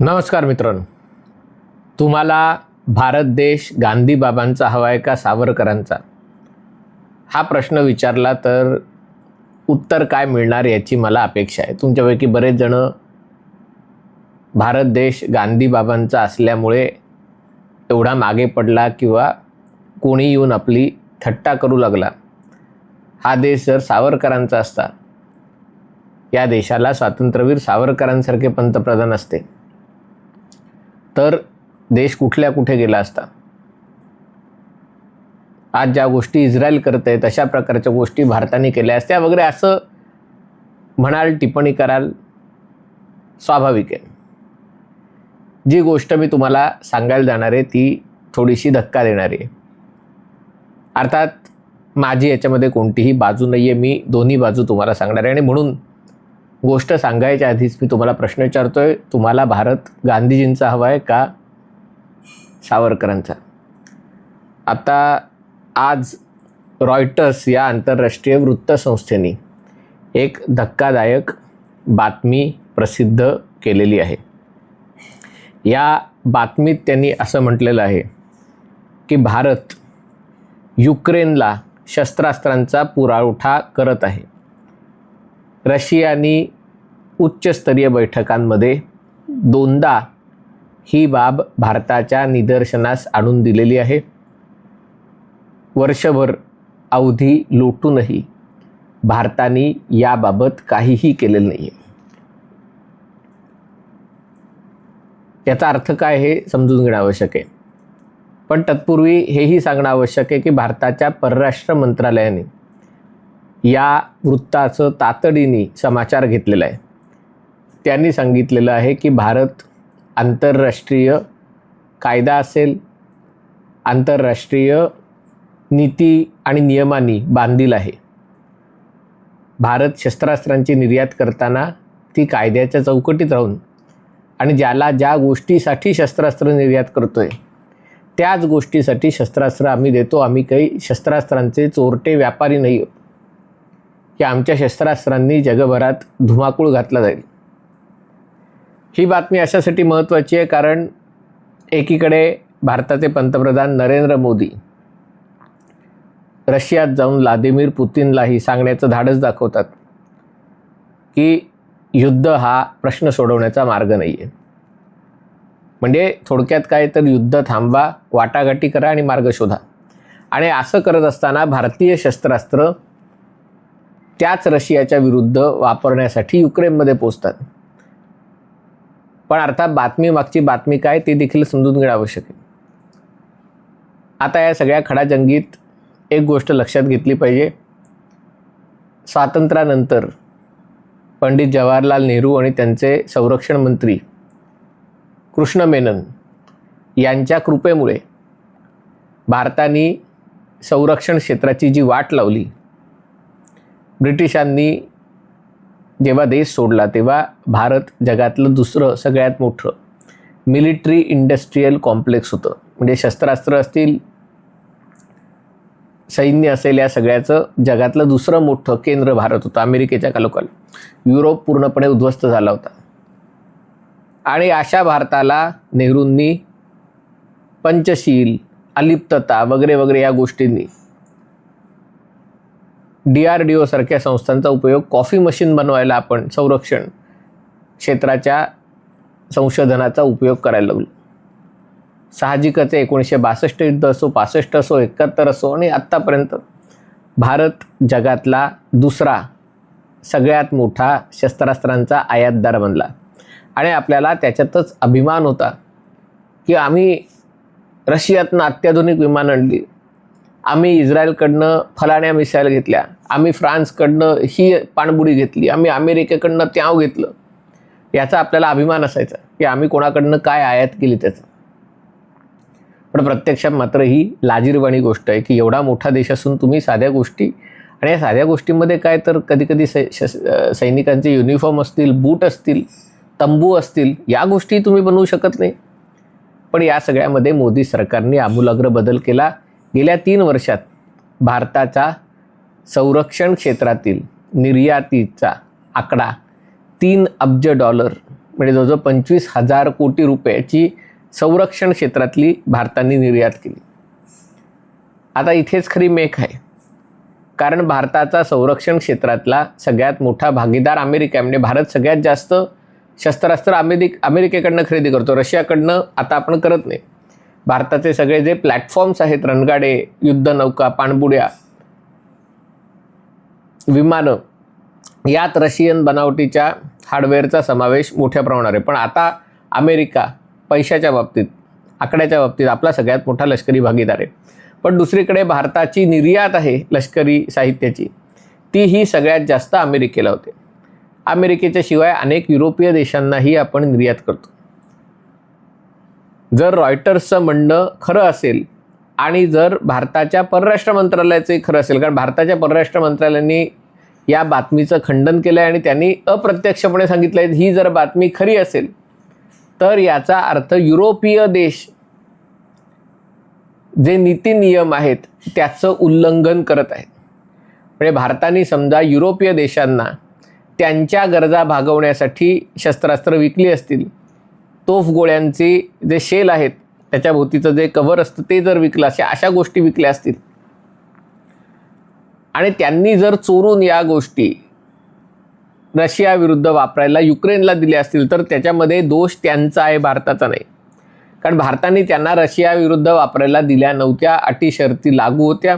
नमस्कार मित्रांनो. तुम्हाला भारत देश गांधीबाबांचा हवा आहे का सावरकरांचा? हा प्रश्न विचारला तर उत्तर काय मिळणार याची मला अपेक्षा आहे. तुमच्यापैकी बरेच जण भारत देश गांधीबाबांचा असल्यामुळे एवढा मागे पडला किंवा कोणी येऊन आपली थट्टा करू लागला हा देश जर सावरकरांचा असता या देशाला स्वातंत्र्यवीर सावरकरांसारखे पंतप्रधान असते. तर देश कुठल्या कुठे गेला असता? आज ज्या गोष्टी इस्रायल करत आहे तशा प्रकारच्या गोष्टी भारताने केल्या असत्या वगैरे असं म्हणाल टिप्पणी कराल स्वाभाविक आहे. जी गोष्ट मी तुम्हाला सांगायला जाणार आहे ती थोडीशी धक्का देणारी आहे. अर्थात माझी याच्यामध्ये कोणतीही बाजू नाही आहे मी दोन्ही बाजू तुम्हाला सांगणार आहे. आणि म्हणून गोष्ट सांगायच्या आधीच मी तुम्हाला प्रश्न विचारतो आहे तुम्हाला भारत गांधीजींचा हवा आहे का सावरकरांचा? आता आज रॉयटर्स या आंतरराष्ट्रीय वृत्तसंस्थेने एक धक्कादायक बातमी प्रसिद्ध केलेली आहे. या बातमीत त्यांनी असं म्हटलेलं आहे की भारत युक्रेनला शस्त्रास्त्रांचा पुरवठा करत आहे. रशियानी उच्चस्तरीय बैठकांमध्ये दोनदा ही बाब भारताच्या निदर्शनास आणून दिलेली आहे. वर्षभर अवधी लोटूनही भारताने याबाबत काहीही केलेलं नाही आहे याचा अर्थ काय हे समजून घेणं आवश्यक आहे. पण तत्पूर्वी हेही सांगणं आवश्यक आहे की भारताच्या परराष्ट्र मंत्रालयाने या वृत्ताचं तातडीने समाचार घेतलेला आहे. त्यांनी सांगितलेलं आहे की भारत आंतरराष्ट्रीय कायदा असेल आंतरराष्ट्रीय नीती आणि नियमांनी बांधील आहे. भारत शस्त्रास्त्रांची निर्यात करताना ती कायद्याच्या चौकटीत राहून आणि ज्याला ज्या गोष्टीसाठी शस्त्रास्त्र निर्यात करतो आहे त्याच गोष्टीसाठी शस्त्रास्त्र आम्ही देतो. आम्ही काही शस्त्रास्त्रांचे चोरटे व्यापारी नाही आहोत. की आमच्या शस्त्रास्त्रांनी जगभरात धुमाकूळ घातला जाईल. ही बातमी अशासाठी महत्त्वाची आहे कारण एकीकडे भारताचे पंतप्रधान नरेंद्र मोदी रशियात जाऊन व्लादिमीर पुतीनलाही सांगण्याचं धाडस दाखवतात की युद्ध हा प्रश्न सोडवण्याचा मार्ग नाही आहे म्हणजे थोडक्यात काय तर युद्ध थांबवा वाटाघाटी करा आणि मार्ग शोधा. आणि असं करत असताना भारतीय शस्त्रास्त्र त्याच रशियाच्या विरुद्ध वापरण्यासाठी युक्रेनमध्ये पोचतात पण अर्थात बातमी मागची बातमी काय ते देखील समजून घेणं आवश्यक आहे. आता या सगळ्या खडाजंगीत एक गोष्ट लक्षात घेतली पाहिजे. स्वातंत्र्यानंतर पंडित जवाहरलाल नेहरू आणि त्यांचे संरक्षण मंत्री कृष्ण मेनन यांच्या कृपेमुळे भारताने संरक्षण क्षेत्राची जी वाट लावली ब्रिटिशांनी जेव्हा देश सोडला तेव्हा भारत जगातलं दुसरं सगळ्यात मोठं मिलिटरी इंडस्ट्रीयल कॉम्प्लेक्स होतं. म्हणजे शस्त्रास्त्र असतील सैन्य असेल या सगळ्याचं जगातलं दुसरं मोठं केंद्र भारत होतं अमेरिकेच्या कालोखाल. युरोप पूर्णपणे उद्ध्वस्त झाला होता. आणि अशा भारताला नेहरूंनी पंचशील अलिप्तता वगैरे वगैरे या गोष्टींनी डी आर डी ओसारख्या संस्थांचा उपयोग कॉफी मशीन बनवायला आपण संरक्षण क्षेत्राच्या संशोधनाचा उपयोग करायला लागलो. साहजिकच एकोणीसशे बासष्ट युद्ध असो पासष्ट असो एकाहत्तर असो आणि आत्तापर्यंत भारत जगातला दुसरा सगळ्यात मोठा शस्त्रास्त्रांचा आयातदार बनला. आणि आपल्याला त्याच्यातच अभिमान होता की आम्ही रशियातनं अत्याधुनिक विमान आणली. आम्ही इस्रायलकडनं फलाण्या मिसाईल घेतल्या. आम्ही फ्रान्सकडनं ही पाणबुडी घेतली. आम्ही अमेरिकेकडनं त्याव घेतलं. याचा आपल्याला अभिमान असायचा की आम्ही कोणाकडनं काय आयात केली त्याचं. पण प्रत्यक्षात मात्र ही लाजीरवाणी गोष्ट आहे की एवढा मोठा देश असून तुम्ही साध्या गोष्टी आणि या साध्या गोष्टींमध्ये काय तर कधीकधी सै सैनिकांचे युनिफॉर्म असतील बूट असतील तंबू असतील या गोष्टी तुम्ही बनवू शकत नाही. पण या सगळ्यामध्ये मोदी सरकारने आमूलाग्र बदल केला. गेल्या तीन वर्षात भारताचा संरक्षण क्षेत्रातील निर्यातीचा आकडा तीन अब्ज डॉलर म्हणजे जवळजवळ पंचवीस हजार कोटी रुपयाची संरक्षण क्षेत्रातली भारताने निर्यात केली. आता इथेच खरी मेख आहे. कारण भारताचा संरक्षण क्षेत्रातला सगळ्यात मोठा भागीदार अमेरिका म्हणजे भारत सगळ्यात जास्त शस्त्रास्त्र अमेरिक अमेरिकेकडनं खरेदी करतो. रशियाकडनं आता आपण करत नाही. भारताचे सगळे जे प्लॅटफॉर्म्स आहेत रणगाडे युद्धनौका पाणबुड्या विमानं यात रशियन बनावटीच्या हार्डवेअरचा समावेश मोठ्या प्रमाणावर आहे. पण आता अमेरिका पैशाच्या बाबतीत आकड्याच्या बाबतीत आपला सगळ्यात मोठा लष्करी भागीदार आहे. पण दुसरीकडे भारताची निर्यात आहे लष्करी साहित्याची. ती ही सगळ्यात जास्त अमेरिकेला होते. अमेरिकेच्या शिवाय अनेक युरोपीय देशांनाही आपण निर्यात करतो. जर रॉयटर्सचं म्हणणं खरं असेल आणि जर भारताच्या परराष्ट्र मंत्रालयाचंही खरं असेल कारण भारताच्या परराष्ट्र मंत्रालयाने या बातमीचं खंडन केलं आहे आणि त्यांनी अप्रत्यक्षपणे सांगितलं आहे ही जर बातमी खरी असेल तर याचा अर्थ युरोपीय देश जे नीती नियम आहेत त्याचं उल्लंघन करत आहेत. म्हणजे भारताने समजा युरोपीय देशांना त्यांच्या गरजा भागवण्यासाठी शस्त्रास्त्र विकली असतील तोफ गोळ्यांचे जे शेल आहेत त्याच्या भोवतीचं जे कव्हर असतं ते जर विकलं असे अशा गोष्टी विकल्या असतील. आणि त्यांनी जर चोरून या गोष्टी रशियाविरुद्ध वापरायला युक्रेनला दिल्या असतील तर त्याच्यामध्ये दोष त्यांचा आहे भारताचा नाही. कारण भारताने त्यांना रशियाविरुद्ध वापरायला दिल्या नव्हत्या अटी शर्ती लागू होत्या.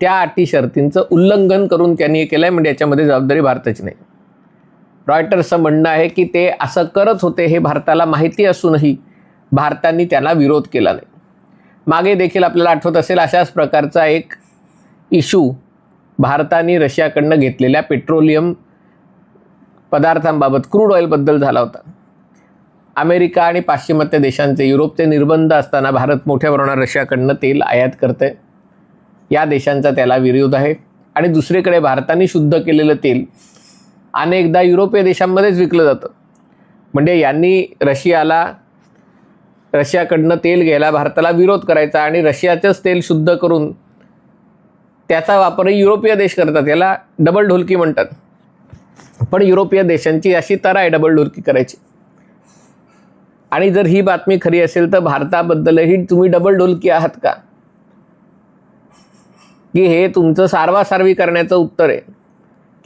त्या अटी शर्तींचं उल्लंघन करून त्यांनी हे केलं आहे म्हणजे याच्यामध्ये जबाबदारी भारताची नाही. रॉयटर्सचं म्हणणं आहे की ते असं करत होते हे भारताला माहिती असूनही भारताने त्यांना विरोध केला नाही. मागे देखील आपल्याला आठवत असेल अशाच प्रकारचा एक इशू भारताने रशियाकडनं घेतलेल्या पेट्रोलियम पदार्थांबाबत क्रूड ऑइलबद्दल झाला होता. अमेरिका आणि पाश्चिमात्य देशांचे युरोपचे निर्बंध असताना भारत मोठ्या प्रमाणात रशियाकडनं तेल आयात करते या देशांचा त्याला विरोध आहे. आणि दुसरीकडे भारताने शुद्ध केलेलं तेल अनेकदा युरोपीय देशांमध्येच विकलं जातं. म्हणजे यांनी रशियाला रशियाकडनं तेल घ्यायला भारताला विरोध करायचा आणि रशियाचंच तेल शुद्ध करून त्याचा वापरही युरोपीय देश करतात याला डबल ढोलकी म्हणतात. पण युरोपीय देशांची अशी तरा आहे डबल ढोलकी करायची. आणि जर ही बातमी खरी असेल तर भारताबद्दलही तुम्ही डबल ढोलकी आहात का? की हे तुमचं सारवासारवी करण्याचं उत्तर आहे.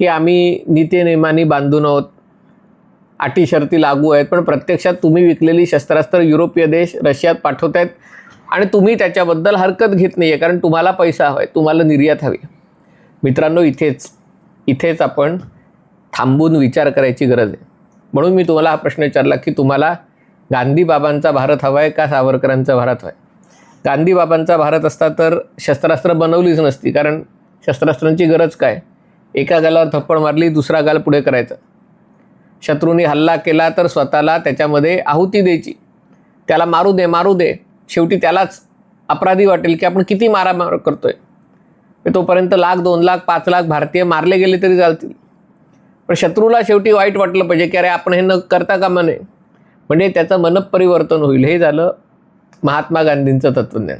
की आम्ही नीतीनियमांनी बांधून आहोत. अटी शर्ती लागू आहेत पण प्रत्यक्षात तुम्ही विकलेली शस्त्रास्त्र युरोपीय देश रशियात पाठवत आहेत आणि तुम्ही त्याच्याबद्दल हरकत घेत नाही आहे कारण तुम्हाला पैसा हवा आहे तुम्हाला निर्यात हवी. मित्रांनो इथेच इथेच आपण थांबून विचार करायची गरज आहे. म्हणून मी तुम्हाला हा प्रश्न विचारला की तुम्हाला गांधी बाबांचा भारत हवा आहे का सावरकरांचा भारत हवा आहे गांधी बाबांचा भारत असता तर शस्त्रास्त्र बनवलीच नसती कारण शस्त्रास्त्रांची गरज काय? एका गालावर थप्पड मारली दुसरा गाल पुढे करायचा. शत्रूंनी हल्ला केला तर स्वतःला त्याच्यामध्ये आहुती द्यायची. त्याला मारू दे मारू दे. शेवटी त्यालाच अपराधी वाटेल की आपण किती मारामार करतोय. तोपर्यंत लाख दोन लाख पाच लाख भारतीय मारले गेले तरी चालतील. पण शत्रूला शेवटी वाईट वाटलं पाहिजे की अरे आपण हे न करता कामा नये. म्हणजे त्याचं मनपरिवर्तन होईल. हे झालं महात्मा गांधींचं तत्त्वज्ञान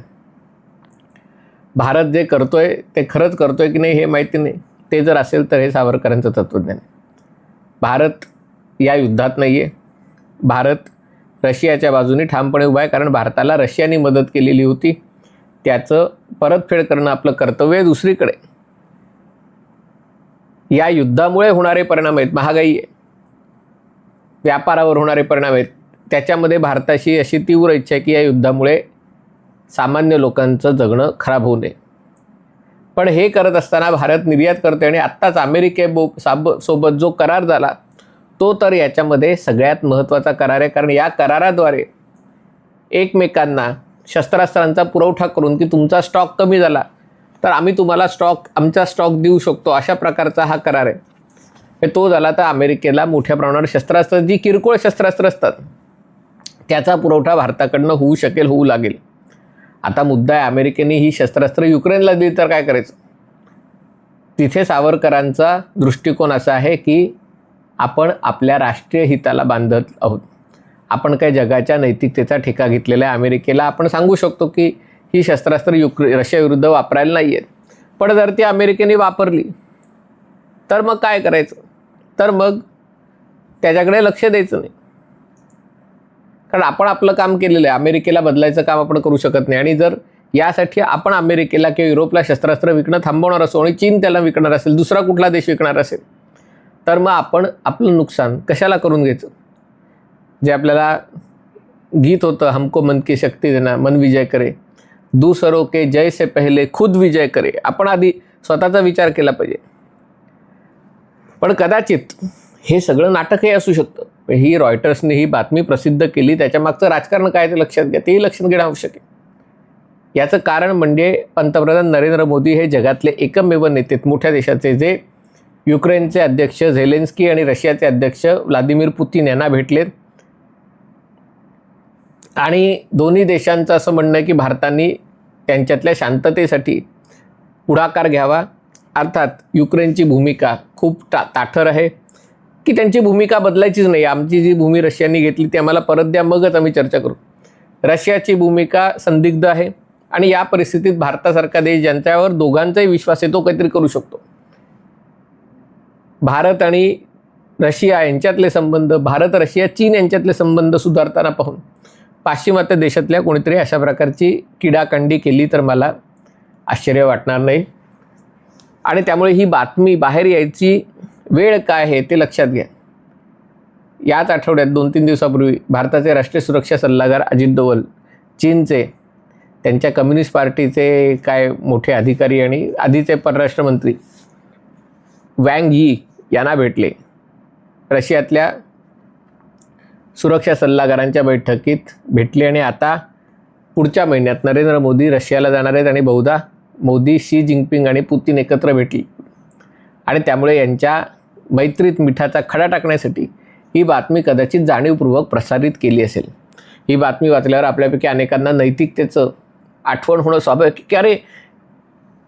भारत जे करतोय ते खरंच करतोय की नाही हे माहिती नाही. ते जर असेल तर हे सावरकरांचं तत्त्वज्ञान आहे भारत या युद्धात नाही आहे भारत रशियाच्या बाजूने ठामपणे उभा आहे कारण भारताला रशियाने मदत केलेली होती. त्याचं परतफेड करणं आपलं कर्तव्य आहे दुसरीकडे. या युद्धामुळे होणारे परिणाम आहेत. महागाई आहे. व्यापारावर होणारे परिणाम आहेत. त्याच्यामध्ये भारताशी अशी तीव्र इच्छा आहे की या युद्धामुळे सामान्य लोकांचं जगणं खराब होऊ नये. पण हे करत असताना भारत निर्यात करते आणि आत्ताच अमेरिकेबो साब सोबत जो करार झाला तो तर याच्यामध्ये सगळ्यात महत्त्वाचा करार आहे. कारण या कराराद्वारे एकमेकांना शस्त्रास्त्रांचा पुरवठा करून की तुमचा स्टॉक कमी झाला तर आम्ही तुम्हाला स्टॉक आमचा स्टॉक देऊ शकतो. अशा प्रकारचा हा करार आहे. तो झाला तर अमेरिकेला मोठ्या प्रमाणावर शस्त्रास्त्र जी किरकोळ शस्त्रास्त्र असतात त्याचा पुरवठा भारताकडनं होऊ शकेल होऊ लागेल. आता मुद्दा आहे अमेरिकेने ही शस्त्रास्त्र युक्रेनला दिली तर काय करायचं? तिथे सावरकरांचा दृष्टिकोन असा आहे की आपण आपल्या राष्ट्रीय हिताला बांधत आहोत. आपण काय जगाच्या नैतिकतेचा ठेका घेतलेला आहे अमेरिकेला आपण सांगू शकतो की ही शस्त्रास्त्र युक्रे रशियाविरुद्ध वापरायला नाही आहेत पण जर ती अमेरिकेने वापरली तर मग काय करायचं? तर मग त्याच्याकडे लक्ष द्यायचं नाही. कारण आपण आपलं काम केलेलं आहे. अमेरिकेला बदलायचं काम आपण करू शकत नाही. आणि जर यासाठी आपण अमेरिकेला किंवा युरोपला शस्त्रास्त्र विकणं थांबवणार असो आणि चीन त्याला विकणार असेल दुसरा कुठला देश विकणार असेल तर मग आपण आपलं नुकसान कशाला करून घ्यायचं? जे आपल्याला गीत होतं हमको मन की शक्ती देना मन विजय करे. दुसरो के जय से पहिले खुद विजय करे. आपण आधी स्वतःचा विचार केला पाहिजे. पण कदाचित हे सगळं नाटकही असू शकतं. ही रॉयटर्सने ही बातमी प्रसिद्ध केली. त्याच्या मागचं राजकारण काय ते लक्षात घ्या. तेही लक्षात घेणं आवश्यक आहे. याचं कारण म्हणजे पंतप्रधान नरेंद्र मोदी हे जगातले एकमेव नेते मोठ्या देशाचे जे युक्रेनचे अध्यक्ष झेलेन्स्की आणि रशियाचे अध्यक्ष व्लादिमीर पुतीन यांना भेटलेत. आणि दोन्ही देशांचं असं म्हणणं आहे की भारताने त्यांच्यातल्या शांततेसाठी पुढाकार घ्यावा. अर्थात युक्रेनची भूमिका खूप ता ताठर आहे. की त्यांची भूमिका बदलायचीच नाही. आमची जी भूमी रशियाने घेतली ती आम्हाला परत द्या मगच आम्ही चर्चा करू. रशियाची भूमिका संदिग्ध आहे आणि या परिस्थितीत भारतासारखा देश ज्यांच्यावर दोघांचाही विश्वास आहे तो काहीतरी करू शकतो. भारत आणि रशिया यांच्यातले संबंध भारत रशिया चीन यांच्यातले संबंध सुधारताना पाहून पाश्चिमात्य देशातल्या कोणीतरी अशा प्रकारची किडाकांडी केली तर मला आश्चर्य वाटणार नाही. आणि त्यामुळे ही बातमी बाहेर यायची वेळ काय आहे ते लक्षात घ्या. याच आठवड्यात दोन तीन दिवसापूर्वी भारताचे राष्ट्रीय सुरक्षा सल्लागार अजित डोवल चीनचे त्यांच्या कम्युनिस्ट पार्टीचे काय मोठे अधिकारी आणि आधीचे परराष्ट्र मंत्री वँग यी यांना भेटले. रशियातल्या सुरक्षा सल्लागारांच्या बैठकीत भेटले आणि आता पुढच्या महिन्यात नरेंद्र मोदी रशियाला जाणार आहेत आणि बहुधा मोदी शी जिंगपिंग आणि पुतीन एकत्र भेटली. आणि त्यामुळे यांच्या मैत्रीत मिठाचा खडा टाकण्यासाठी ही बातमी कदाचित जाणीवपूर्वक प्रसारित केली असेल. ही बातमी वाचल्यावर आपल्यापैकी अनेकांना नैतिकतेचं आठवण होणं स्वाभाविक की अरे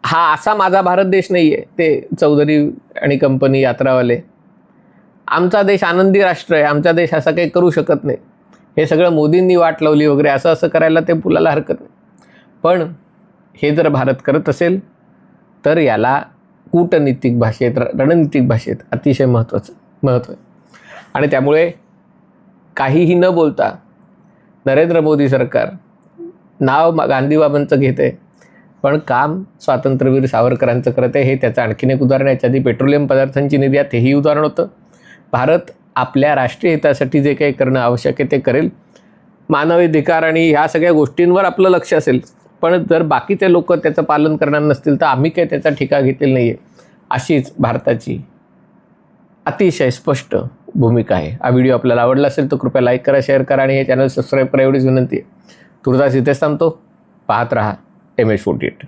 हा असा माझा भारत देश नाही आहे ते चौधरी आणि कंपनी यात्रावाले. आमचा देश आनंदी राष्ट्र आहे आमचा देश असा काही करू शकत नाही. हे सगळं मोदींनी वाट लावली वगैरे असं असं करायला ते पुलाला हरकत नाही. पण हे जर भारत करत असेल तर याला कूटनीतिक भाषेत र- रणनीतिक भाषेत अतिशय महत्त्वाचं महत्त्व आहे आणि त्यामुळे काहीही न बोलता नरेंद्र मोदी सरकार नाव गांधीबाबांचं घेत आहे पण काम स्वातंत्र्यवीर सावरकरांचं करत आहे हे त्याचं आणखीन एक उदाहरण आहे. याच्या आधी पेट्रोलियम पदार्थांची निर्यात हेही उदाहरण होतं. भारत आपल्या राष्ट्रीय हितासाठी जे काही करणं आवश्यक आहे ते करेल. मानवाधिकार आणि ह्या सगळ्या गोष्टींवर आपलं लक्ष असेल. पण जर बाकीचे लोक त्याचं पालन करणार नसतील तर आम्ही काही त्याचा ठिका घेतलेला नाही आहे अशीच भारताची अतिशय स्पष्ट भूमिका आहे. हा व्हिडिओ आपल्याला आवडला असेल तर कृपया लाईक करा शेअर करा आणि हे चॅनल सबस्क्राईब करा एवढीच विनंती आहे. तुर्तास इथेच थांबतो. पाहत रहा एम एच फोर्टी एट